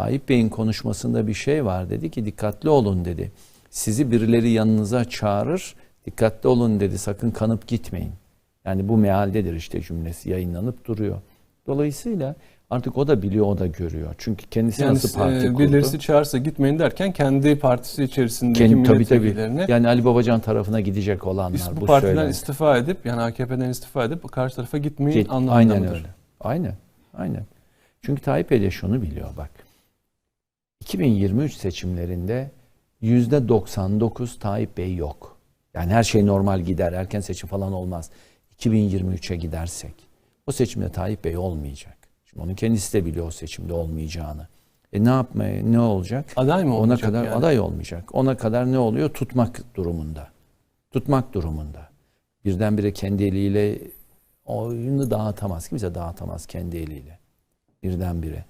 Tayyip Bey'in konuşmasında bir şey var dedi ki dikkatli olun dedi. Sizi birileri yanınıza çağırır. Dikkatli olun dedi. Sakın kanıp gitmeyin. Yani bu mealdedir işte cümlesi yayınlanıp duruyor. Dolayısıyla artık o da biliyor, o da görüyor. Çünkü kendisi Yani nasıl parti e, kurdu? birileri sizi çağırsa gitmeyin derken kendi partisi içerisindeki Kendi, tabii tabii. milletvekillerine Yani Ali Babacan tarafına gidecek olanlar biz bu, bu partiden söylenti. istifa edip yani AKP'den istifa edip karşı tarafa gitmeyin Git- anlamında Aynen mıdır? öyle. Aynen. Aynen. Çünkü Tayyip Bey de şunu biliyor bak. 2023 seçimlerinde %99 Tayyip Bey yok. Yani her şey normal gider. Erken seçim falan olmaz. 2023'e gidersek o seçimde Tayyip Bey olmayacak. Şimdi onun kendisi de biliyor o seçimde olmayacağını. E ne yapmaya ne olacak? Aday mı Ona olacak kadar yani? aday olmayacak. Ona kadar ne oluyor? Tutmak durumunda. Tutmak durumunda. Birdenbire kendi eliyle oyunu dağıtamaz. Kimse dağıtamaz kendi eliyle. Birdenbire.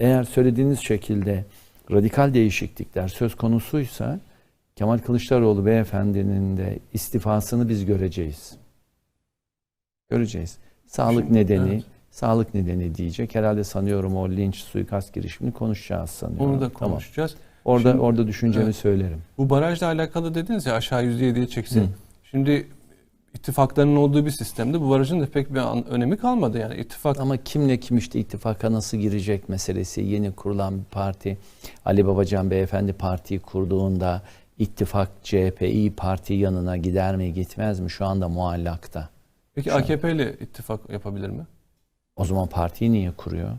Eğer söylediğiniz şekilde radikal değişiklikler söz konusuysa Kemal Kılıçdaroğlu beyefendinin de istifasını biz göreceğiz. Göreceğiz. Sağlık Şimdi, nedeni, evet. sağlık nedeni diyecek. Herhalde sanıyorum o linç suikast girişimini konuşacağız sanıyorum. Onu da Tamam. konuşacağız. Orada Şimdi- orada düşüncemi Evet. söylerim. Bu barajla alakalı dediniz ya aşağı %7'ye çeksin. Hı. Şimdi ittifakların olduğu bir sistemde bu barajın da pek bir an- önemi kalmadı. Yani ittifak Ama kimle kim işte ittifaka nasıl girecek meselesi yeni kurulan bir parti. Ali Babacan beyefendi partiyi kurduğunda ittifak CHP İyi Parti yanına gider mi gitmez mi şu anda muallakta. peki Şu AKP ile ittifak yapabilir mi? O zaman partiyi niye kuruyor?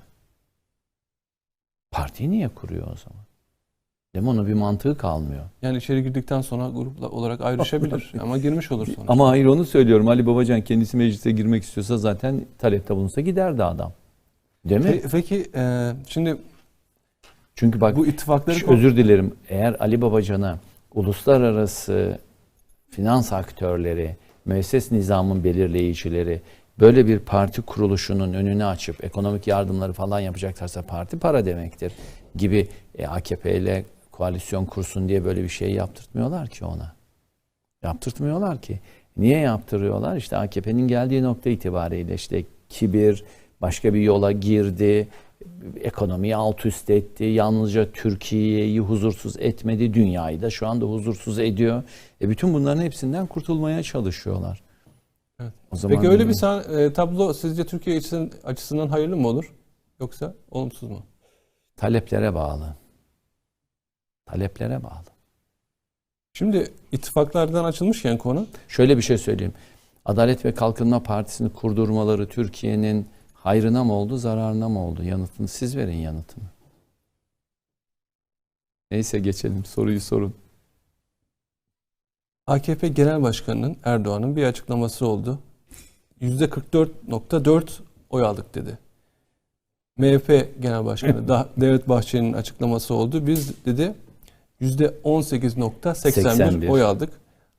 Partiyi niye kuruyor o zaman? Değil mi? Onun bir mantığı kalmıyor. Yani içeri girdikten sonra grupla olarak ayrışabilir ama girmiş olur sonra. Ama hayır onu söylüyorum. Ali Babacan kendisi meclise girmek istiyorsa zaten talepte bulunsa giderdi adam. Değil mi? Pe- Peki e, şimdi Çünkü bak bu ittifakları Şu- özür dilerim. Eğer Ali Babacan'a uluslararası finans aktörleri, müesses nizamın belirleyicileri böyle bir parti kuruluşunun önünü açıp ekonomik yardımları falan yapacaklarsa parti para demektir gibi e, AKP ile koalisyon kursun diye böyle bir şey yaptırtmıyorlar ki ona. Yaptırtmıyorlar ki. Niye yaptırıyorlar? İşte AKP'nin geldiği nokta itibariyle işte kibir, başka bir yola girdi, ekonomiyi alt üst etti, yalnızca Türkiye'yi huzursuz etmedi, dünyayı da şu anda huzursuz ediyor. E bütün bunların hepsinden kurtulmaya çalışıyorlar. Evet. O zaman Peki öyle bir sah- e, tablo sizce Türkiye açısından, açısından hayırlı mı olur? Yoksa olumsuz mu? taleplere bağlı. Taleplere bağlı. Şimdi ittifaklardan açılmışken konu Şöyle bir şey söyleyeyim. Adalet ve Kalkınma Partisi'ni kurdurmaları Türkiye'nin hayrına mı oldu, zararına mı oldu? Yanıtını siz verin yanıtını. Neyse geçelim. Soruyu sorun. AKP Genel Başkanı'nın Erdoğan'ın bir açıklaması oldu. %44.4 oy aldık dedi. MHP Genel Başkanı Devlet Bahçeli'nin açıklaması oldu. Biz dedi %18.81 81. oy aldık.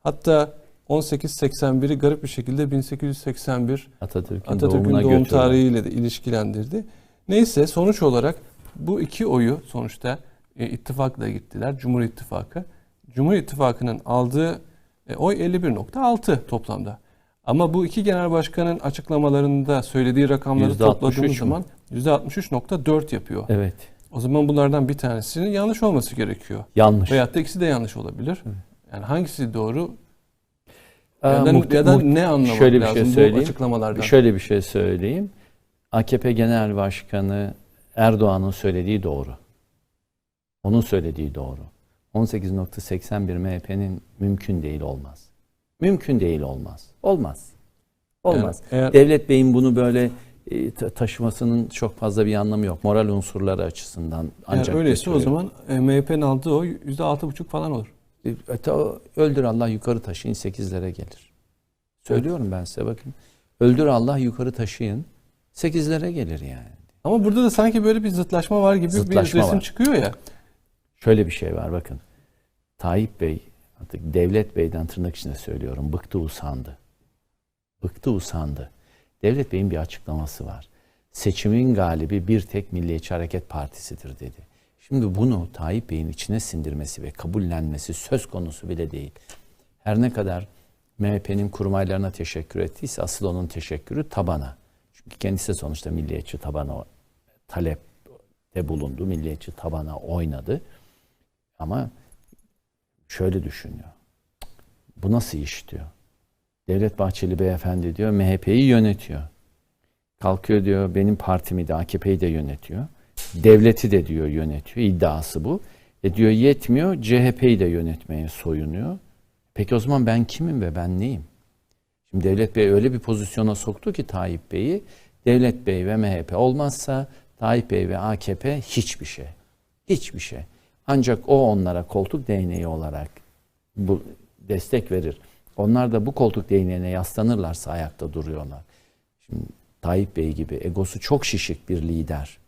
Hatta 1881'i garip bir şekilde 1881 Atatürk'ün, Atatürk'ün doğum götürdü. tarihiyle de ilişkilendirdi. Neyse sonuç olarak bu iki oyu sonuçta e, ittifakla gittiler. Cumhur İttifakı. Cumhur İttifakı'nın aldığı e, oy 51.6 toplamda. Ama bu iki genel başkanın açıklamalarında söylediği rakamları %63 topladığımız zaman %63.4 yapıyor. Evet. O zaman bunlardan bir tanesinin yanlış olması gerekiyor. Yanlış. Veyahut da ikisi de yanlış olabilir. Yani hangisi doğru ya da, muhte- ya da muhte- ne anlamak şöyle bir lazım şey bu söyleyeyim. açıklamalardan? Şöyle bir şey söyleyeyim. AKP Genel Başkanı Erdoğan'ın söylediği doğru. Onun söylediği doğru. 18.81 MHP'nin mümkün değil olmaz. Mümkün değil olmaz. Olmaz. Olmaz. Yani eğer- Devlet Bey'in bunu böyle taşımasının çok fazla bir anlamı yok. Moral unsurları açısından ancak Eğer öyleyse o zaman e, MHP'nin aldığı oy %6,5 falan olur. E, öldür Allah yukarı taşıyın 8'lere gelir. Söylüyorum ben size bakın. Öldür Allah yukarı taşıyın 8'lere gelir yani. Ama burada da sanki böyle bir zıtlaşma var gibi Zıtlaşma bir resim var. çıkıyor ya. Şöyle bir şey var bakın. Tayyip Bey artık Devlet Bey'den tırnak içinde söylüyorum. Bıktı usandı. Bıktı usandı. Devlet Bey'in bir açıklaması var. Seçimin galibi bir tek Milliyetçi Hareket Partisi'dir dedi. Şimdi bunu Tayyip Bey'in içine sindirmesi ve kabullenmesi söz konusu bile değil. Her ne kadar MHP'nin kurmaylarına teşekkür ettiyse asıl onun teşekkürü tabana. Çünkü kendisi sonuçta milliyetçi tabana o talep de bulundu. Milliyetçi tabana oynadı. Ama şöyle düşünüyor. Bu nasıl iş diyor. Devlet Bahçeli beyefendi diyor MHP'yi yönetiyor. Kalkıyor diyor benim partimi de AKP'yi de yönetiyor. Devleti de diyor yönetiyor. İddiası bu. E diyor yetmiyor CHP'yi de yönetmeye soyunuyor. Peki o zaman ben kimim ve ben neyim? Şimdi Devlet Bey öyle bir pozisyona soktu ki Tayyip Bey'i. Devlet Bey ve MHP olmazsa Tayyip Bey ve AKP hiçbir şey. Hiçbir şey. Ancak o onlara koltuk değneği olarak bu destek verir. Onlar da bu koltuk değneğine yaslanırlarsa ayakta duruyorlar. Şimdi Tayyip Bey gibi egosu çok şişik bir lider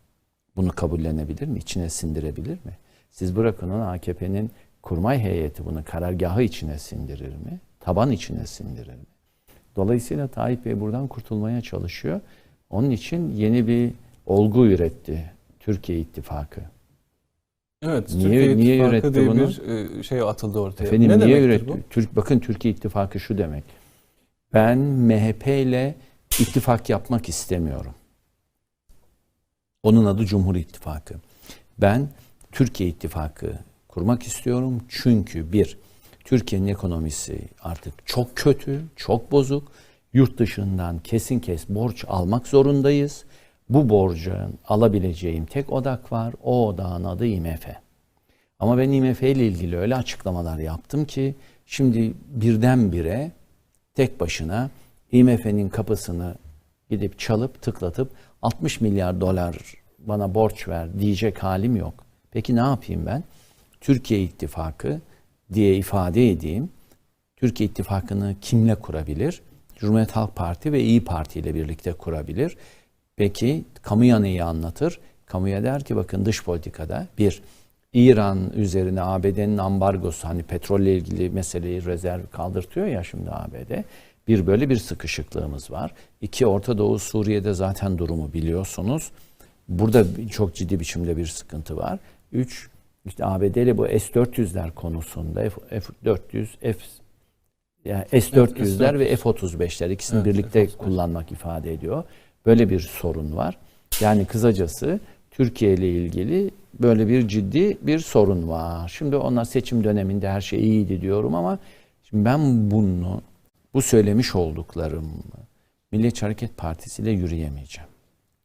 bunu kabullenebilir mi? İçine sindirebilir mi? Siz bırakın onu AKP'nin kurmay heyeti bunu karargahı içine sindirir mi? Taban içine sindirir mi? Dolayısıyla Tayyip Bey buradan kurtulmaya çalışıyor. Onun için yeni bir olgu üretti Türkiye İttifakı. Evet, Niye- Türkiye niye İttifakı üretti diye bunu? bir e, şey atıldı ortaya. Efendim ne niye üretti? bu? Türk, bakın Türkiye İttifakı şu demek. Ben MHP ile ittifak yapmak istemiyorum. Onun adı Cumhur İttifakı. Ben Türkiye İttifakı kurmak istiyorum çünkü bir, Türkiye'nin ekonomisi artık çok kötü, çok bozuk. Yurt dışından kesin kes borç almak zorundayız. Bu borcun alabileceğim tek odak var. O odağın adı IMF. Ama ben IMF ile ilgili öyle açıklamalar yaptım ki şimdi birdenbire tek başına IMF'nin kapısını gidip çalıp tıklatıp 60 milyar dolar bana borç ver diyecek halim yok. Peki ne yapayım ben? Türkiye İttifakı diye ifade edeyim. Türkiye İttifakı'nı kimle kurabilir? Cumhuriyet Halk Parti ve İyi Parti ile birlikte kurabilir. Peki kamuya neyi anlatır? Kamuya der ki bakın dış politikada bir İran üzerine ABD'nin ambargosu hani petrolle ilgili meseleyi rezerv kaldırtıyor ya şimdi ABD. Bir böyle bir sıkışıklığımız var. İki Orta Doğu Suriye'de zaten durumu biliyorsunuz. Burada çok ciddi biçimde bir sıkıntı var. Üç işte ABD ile bu S-400'ler konusunda F- F-400, F yani S-400'ler ve F-35'ler ikisini Evet, birlikte F-35. kullanmak ifade ediyor. Böyle bir sorun var. Yani kısacası Türkiye ile ilgili böyle bir ciddi bir sorun var. Şimdi onlar seçim döneminde her şey iyiydi diyorum ama şimdi ben bunu bu söylemiş olduklarım Milliyetçi Hareket Partisi ile yürüyemeyeceğim.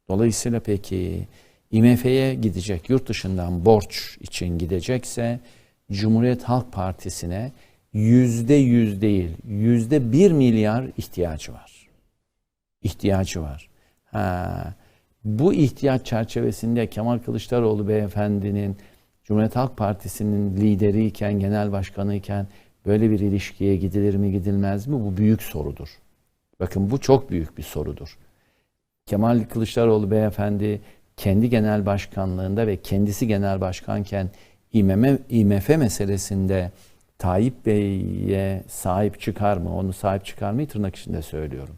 Dolayısıyla peki IMF'ye gidecek, yurt dışından borç için gidecekse Cumhuriyet Halk Partisi'ne yüzde yüz değil, yüzde bir milyar ihtiyacı var. İhtiyacı var. Ha, bu ihtiyaç çerçevesinde Kemal Kılıçdaroğlu beyefendinin Cumhuriyet Halk Partisi'nin lideriyken, genel başkanıyken böyle bir ilişkiye gidilir mi gidilmez mi? Bu büyük sorudur. Bakın bu çok büyük bir sorudur. Kemal Kılıçdaroğlu beyefendi kendi genel başkanlığında ve kendisi genel başkanken İMF, IMF meselesinde Tayyip Bey'e sahip çıkar mı? Onu sahip çıkar mı? Tırnak içinde söylüyorum.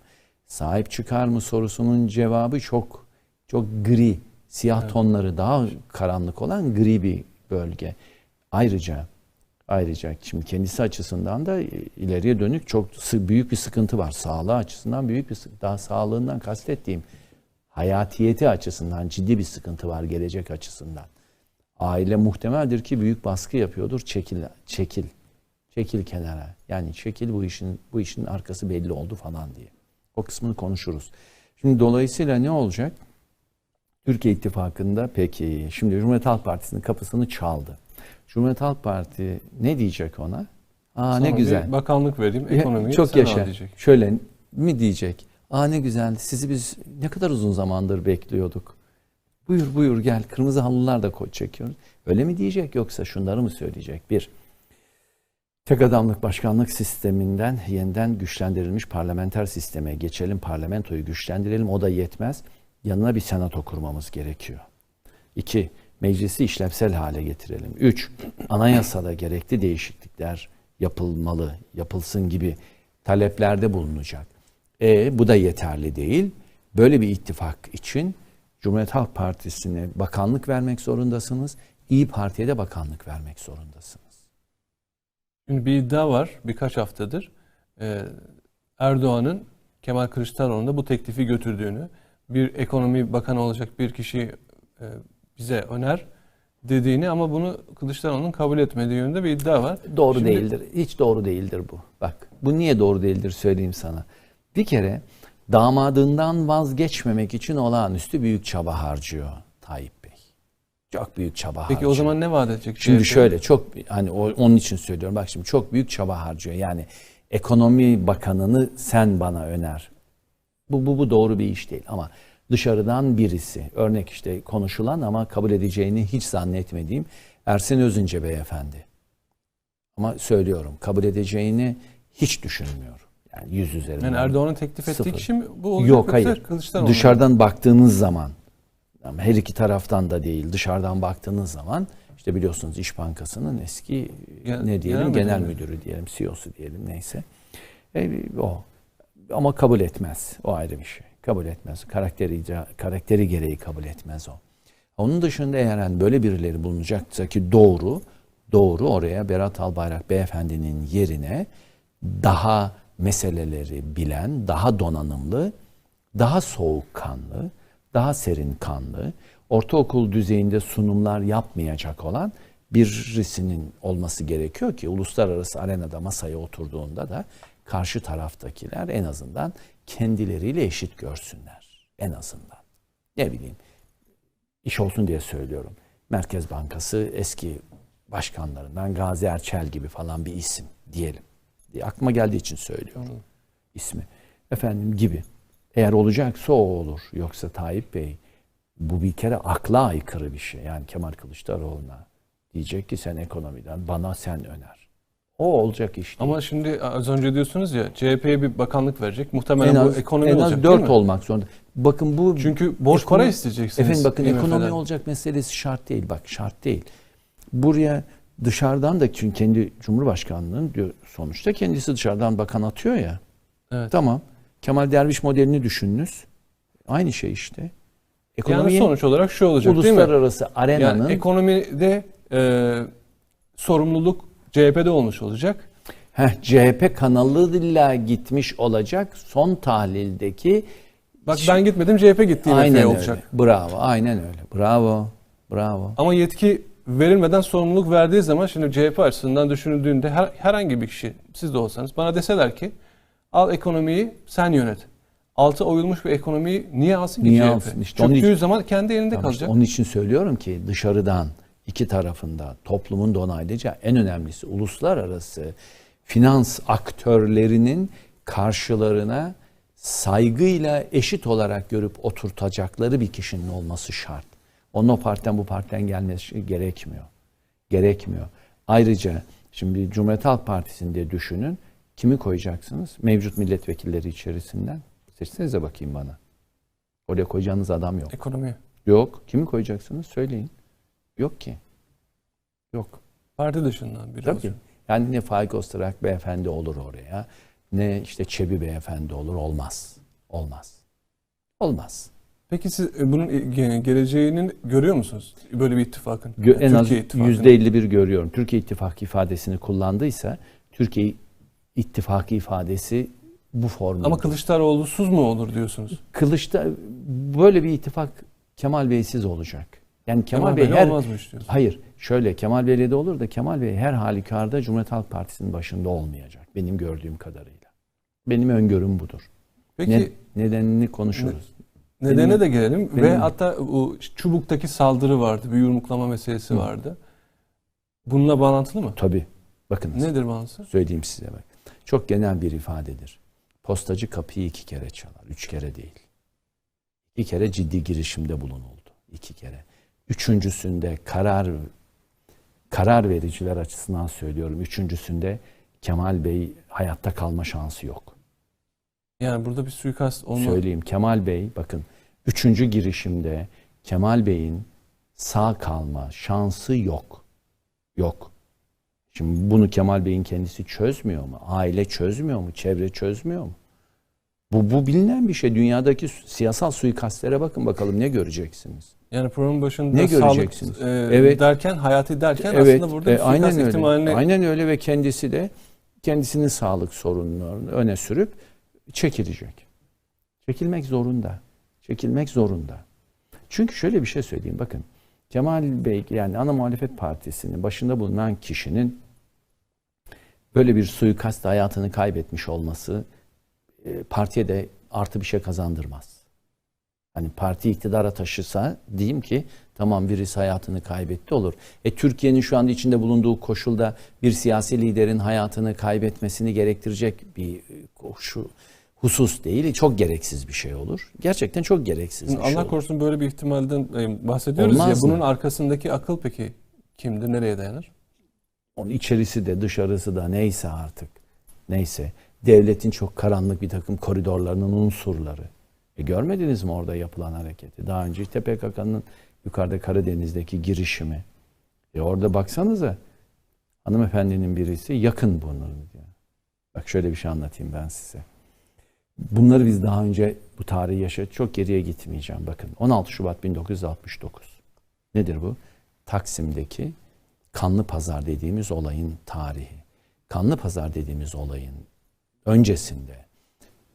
Sahip çıkar mı sorusunun cevabı çok çok gri, siyah tonları daha karanlık olan gri bir bölge. Ayrıca ayrıca şimdi kendisi açısından da ileriye dönük çok büyük bir sıkıntı var. Sağlığı açısından büyük bir. Daha sağlığından kastettiğim hayatiyeti açısından ciddi bir sıkıntı var gelecek açısından. Aile muhtemeldir ki büyük baskı yapıyordur. Çekil, çekil, çekil kenara. Yani çekil bu işin bu işin arkası belli oldu falan diye. O kısmını konuşuruz. Şimdi dolayısıyla ne olacak? Türkiye İttifakı'nda peki şimdi Cumhuriyet Halk Partisi'nin kapısını çaldı. Cumhuriyet Halk Parti ne diyecek ona? Aa Sana ne güzel. bakanlık vereyim, ekonomiyi çok yaşa. diyecek. Şöyle mi diyecek? Aa ne güzel. Sizi biz ne kadar uzun zamandır bekliyorduk. Buyur buyur gel. Kırmızı halılar da ko- çekiyoruz. Öyle mi diyecek yoksa şunları mı söyleyecek? Bir, tek adamlık başkanlık sisteminden yeniden güçlendirilmiş parlamenter sisteme geçelim. Parlamentoyu güçlendirelim. O da yetmez. Yanına bir senato kurmamız gerekiyor. İki, meclisi işlevsel hale getirelim. Üç, anayasada gerekli değişiklikler yapılmalı, yapılsın gibi taleplerde bulunacak. E bu da yeterli değil. Böyle bir ittifak için Cumhuriyet Halk Partisi'ne bakanlık vermek zorundasınız. İyi Parti'ye de bakanlık vermek zorundasınız. Şimdi bir iddia var birkaç haftadır. Ee, Erdoğan'ın Kemal Kılıçdaroğlu'na bu teklifi götürdüğünü, bir ekonomi bakanı olacak bir kişi e, bize öner dediğini ama bunu Kılıçdaroğlu'nun kabul etmediği yönünde bir iddia var. Doğru Şimdi- değildir. Hiç doğru değildir bu. Bak bu niye doğru değildir söyleyeyim sana. Bir kere damadından vazgeçmemek için olağanüstü büyük çaba harcıyor Tayyip. Çok büyük çaba Peki harcıyor. o zaman ne vaat edecek? Şimdi CHP? şöyle çok hani o- onun için söylüyorum. Bak şimdi çok büyük çaba harcıyor. Yani ekonomi bakanını sen bana öner. Bu, bu, bu doğru bir iş değil ama dışarıdan birisi örnek işte konuşulan ama kabul edeceğini hiç zannetmediğim Ersin Özünce beyefendi. Ama söylüyorum kabul edeceğini hiç düşünmüyorum. Yani yüz üzerinden. Yani Erdoğan'ın teklif ettiği Sıfır. kişi mi bu olacak Yok hayır. Kılıçdaroğlu? Dışarıdan baktığınız zaman ama her iki taraftan da değil dışarıdan baktığınız zaman işte biliyorsunuz İş Bankası'nın eski Gen- ne diyelim genel genel, müdürü. diyelim CEO'su diyelim neyse. E, o ama kabul etmez. O ayrı bir şey. Kabul etmez. Karakteri karakteri gereği kabul etmez o. Onun dışında eğer hani böyle birileri bulunacaksa ki doğru doğru oraya Berat Albayrak beyefendinin yerine daha meseleleri bilen, daha donanımlı, daha soğukkanlı, daha serin kanlı, ortaokul düzeyinde sunumlar yapmayacak olan birisinin olması gerekiyor ki uluslararası arenada masaya oturduğunda da karşı taraftakiler en azından kendileriyle eşit görsünler. En azından. Ne bileyim iş olsun diye söylüyorum. Merkez Bankası eski başkanlarından Gazi Erçel gibi falan bir isim diyelim. Diye aklıma geldiği için söylüyorum ismi. Efendim gibi. Eğer olacaksa o olur. Yoksa Tayyip Bey bu bir kere akla aykırı bir şey. Yani Kemal Kılıçdaroğlu'na diyecek ki sen ekonomiden bana sen öner. O olacak iş değil. Ama şimdi az önce diyorsunuz ya CHP'ye bir bakanlık verecek. Muhtemelen en bu az, ekonomi en az değil 4 mi? olmak zorunda. Bakın bu Çünkü borç Ekonomi- para isteyeceksiniz. Efendim bakın ekonomi olacak meselesi şart değil. Bak şart değil. Buraya dışarıdan da çünkü kendi Cumhurbaşkanlığının diyor sonuçta kendisi dışarıdan bakan atıyor ya. Evet. Tamam. Kemal Derviş modelini düşününüz. Aynı şey işte. Yani Ekonomi sonuç olarak şu olacak değil mi? uluslararası arenanın Yani ekonomide e, sorumluluk CHP'de olmuş olacak. heh, CHP kanalıyla gitmiş olacak son tahlildeki Bak ben gitmedim CHP gitti aynen öyle. olacak. Bravo. Aynen öyle. Bravo. Bravo. Ama yetki verilmeden sorumluluk verdiği zaman şimdi CHP açısından düşünüldüğünde her, herhangi bir kişi siz de olsanız bana deseler ki al ekonomiyi sen yönet. Altı oyulmuş bir ekonomiyi niye alsın ki Niye CHP? alsın? İşte Çöktüğü için- zaman kendi elinde Tamam işte kalacak. onun için söylüyorum ki dışarıdan iki tarafında toplumun da onaylayacağı en önemlisi uluslararası finans aktörlerinin karşılarına saygıyla eşit olarak görüp oturtacakları bir kişinin olması şart. Onun o partiden bu partiden gelmesi gerekmiyor. Gerekmiyor. Ayrıca şimdi Cumhuriyet Halk Partisi'nde düşünün. Kimi koyacaksınız? Mevcut milletvekilleri içerisinden. Seçsenize bakayım bana. Oraya koyacağınız adam yok. Ekonomi. Yok. Kimi koyacaksınız? Söyleyin. Yok ki. Yok. Parti dışından biri Tabii. Yani ne Faik Öztürk beyefendi olur oraya. Ne işte Çebi beyefendi olur. Olmaz. Olmaz. Olmaz. Peki siz e, bunun ge- geleceğini görüyor musunuz? Böyle bir ittifakın. Gö- en az Türkiye ittifakının. yüzde 51 görüyorum. Türkiye İttifakı ifadesini kullandıysa Türkiye İttifakı ifadesi bu formda. Ama Kılıçdaroğlu'suz mu olur diyorsunuz? Kılıç'ta böyle bir ittifak Kemal Bey'siz olacak. Yani Kemal, Kemal Bey her olmaz mı istiyorsunuz? Hayır. Şöyle Kemal Bey'le de olur da Kemal Bey her halükarda Cumhuriyet Halk Partisi'nin başında olmayacak. Benim gördüğüm kadarıyla. Benim öngörüm budur. Peki Ne- nedenini konuşuruz. nedene benim- de gelelim ve benim- hatta o Çubuk'taki saldırı vardı, bir yumruklama meselesi vardı. Bununla bağlantılı mı? Tabii. Bakınız. Nedir bağlantısı? Söyleyeyim size bak. Çok genel bir ifadedir. Postacı kapıyı iki kere çalar. Üç kere değil. İki kere ciddi girişimde bulunuldu. İki kere. Üçüncüsünde karar karar vericiler açısından söylüyorum. Üçüncüsünde Kemal Bey hayatta kalma şansı yok. Yani burada bir suikast olma. Söyleyeyim Kemal Bey bakın üçüncü girişimde Kemal Bey'in sağ kalma şansı yok. Yok. Şimdi bunu Kemal Bey'in kendisi çözmüyor mu? Aile çözmüyor mu? Çevre çözmüyor mu? Bu, bu bilinen bir şey. Dünyadaki siyasal suikastlere bakın bakalım ne göreceksiniz. Yani programın başında Ne sağlık göreceksiniz? e, Evet. derken, hayati derken evet, aslında burada bir e, aynen suikast öyle. ihtimalini Aynen öyle ve kendisi de kendisinin sağlık sorunlarını öne sürüp çekilecek. Çekilmek zorunda. Çekilmek zorunda. Çünkü şöyle bir şey söyleyeyim bakın. Kemal Bey yani ana muhalefet partisinin başında bulunan kişinin böyle bir suikast hayatını kaybetmiş olması e, partiye de artı bir şey kazandırmaz. Hani parti iktidara taşısa diyeyim ki tamam birisi hayatını kaybetti olur. E Türkiye'nin şu anda içinde bulunduğu koşulda bir siyasi liderin hayatını kaybetmesini gerektirecek bir e, koşu husus değil. Çok gereksiz bir şey olur. Gerçekten çok gereksiz bir Şimdi şey Allah olur. korusun böyle bir ihtimalden e, bahsediyoruz ya. Olmaz mı? Bunun arkasındaki akıl peki kimdir? Nereye dayanır? Onun içerisi de dışarısı da neyse artık. Neyse. Devletin çok karanlık bir takım koridorlarının unsurları. E görmediniz mi orada yapılan hareketi? Daha önce işte PKK'nın yukarıda Karadeniz'deki girişimi. E orada baksanıza hanımefendinin birisi yakın bunu diyor. Bak şöyle bir şey anlatayım ben size. Bunları biz daha önce bu tarihi yaşadık. Çok geriye gitmeyeceğim. Bakın 16 Şubat 1969. Nedir bu? Taksim'deki Kanlı Pazar dediğimiz olayın tarihi. Kanlı Pazar dediğimiz olayın öncesinde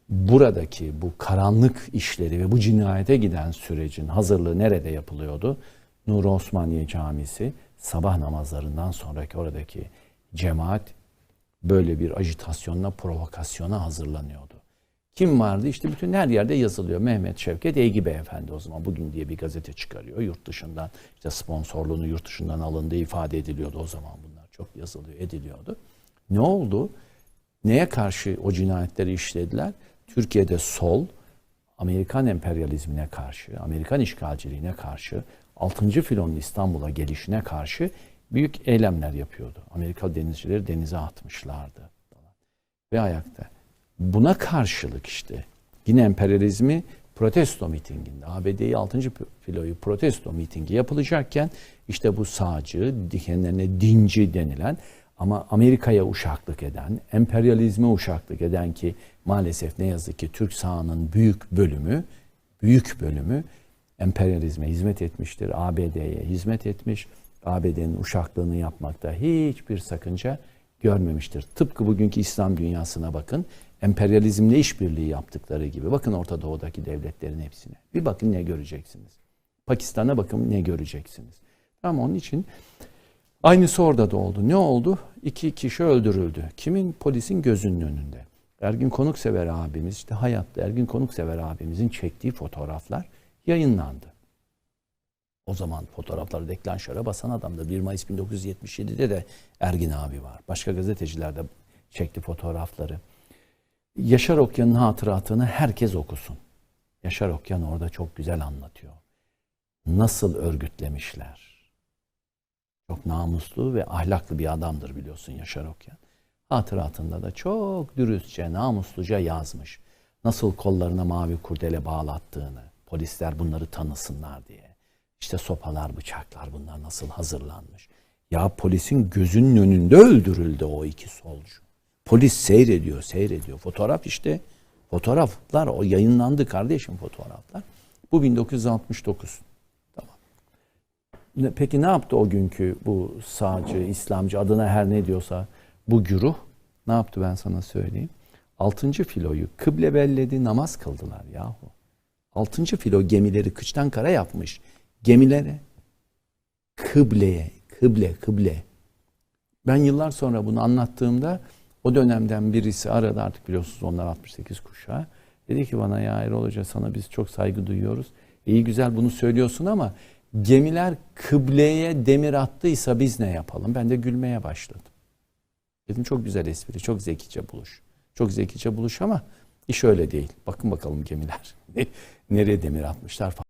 buradaki bu karanlık işleri ve bu cinayete giden sürecin hazırlığı nerede yapılıyordu? Nuri Osmaniye Camisi sabah namazlarından sonraki oradaki cemaat böyle bir ajitasyonla, provokasyona hazırlanıyordu. Kim vardı? İşte bütün her yerde yazılıyor. Mehmet Şevket Eygi Beyefendi o zaman bugün diye bir gazete çıkarıyor yurt dışından. İşte sponsorluğunu yurt dışından alındığı ifade ediliyordu o zaman bunlar çok yazılıyor, ediliyordu. Ne oldu? Neye karşı o cinayetleri işlediler? Türkiye'de sol, Amerikan emperyalizmine karşı, Amerikan işgalciliğine karşı, 6. filonun İstanbul'a gelişine karşı büyük eylemler yapıyordu. Amerika denizcileri denize atmışlardı. Ve ayakta. Buna karşılık işte yine emperyalizmi protesto mitinginde ABD'yi 6. filoyu protesto mitingi yapılacakken işte bu sağcı, kendilerine dinci denilen ama Amerika'ya uşaklık eden, emperyalizme uşaklık eden ki maalesef ne yazık ki Türk sağının büyük bölümü, büyük bölümü emperyalizme hizmet etmiştir. ABD'ye hizmet etmiş. ABD'nin uşaklığını yapmakta hiçbir sakınca görmemiştir. Tıpkı bugünkü İslam dünyasına bakın. Emperyalizmle işbirliği yaptıkları gibi. Bakın Orta Doğu'daki devletlerin hepsine. Bir bakın ne göreceksiniz. Pakistan'a bakın ne göreceksiniz. Tamam onun için aynısı orada da oldu. Ne oldu? İki kişi öldürüldü. Kimin? Polisin gözünün önünde. Ergin Konuksever abimiz, işte hayatta Ergin Konuksever abimizin çektiği fotoğraflar yayınlandı. O zaman fotoğrafları deklanşöre basan adamdı. 1 Mayıs 1977'de de Ergin abi var. Başka gazeteciler de çekti fotoğrafları. Yaşar Okyan'ın hatıratını herkes okusun. Yaşar Okyan orada çok güzel anlatıyor. Nasıl örgütlemişler. Çok namuslu ve ahlaklı bir adamdır biliyorsun Yaşar Okyan. Hatıratında da çok dürüstçe, namusluca yazmış. Nasıl kollarına mavi kurdele bağlattığını, polisler bunları tanısınlar diye. İşte sopalar, bıçaklar bunlar nasıl hazırlanmış. Ya polisin gözünün önünde öldürüldü o iki solcu. Polis seyrediyor, seyrediyor. Fotoğraf işte. Fotoğraflar o yayınlandı kardeşim fotoğraflar. Bu 1969. Tamam. Ne- Peki ne yaptı o günkü bu sağcı, İslamcı adına her ne diyorsa bu güruh? Ne yaptı ben sana söyleyeyim. Altıncı filoyu kıble belledi namaz kıldılar yahu. Altıncı filo gemileri kıçtan kara yapmış. Gemilere kıbleye, kıble, kıble. Ben yıllar sonra bunu anlattığımda o dönemden birisi aradı artık biliyorsunuz onlar 68 kuşağı. Dedi ki bana ya Erol Hoca sana biz çok saygı duyuyoruz. İyi güzel bunu söylüyorsun ama gemiler kıbleye demir attıysa biz ne yapalım? Ben de gülmeye başladım. Dedim çok güzel espri, çok zekice buluş. Çok zekice buluş ama iş öyle değil. Bakın bakalım gemiler nereye demir atmışlar falan.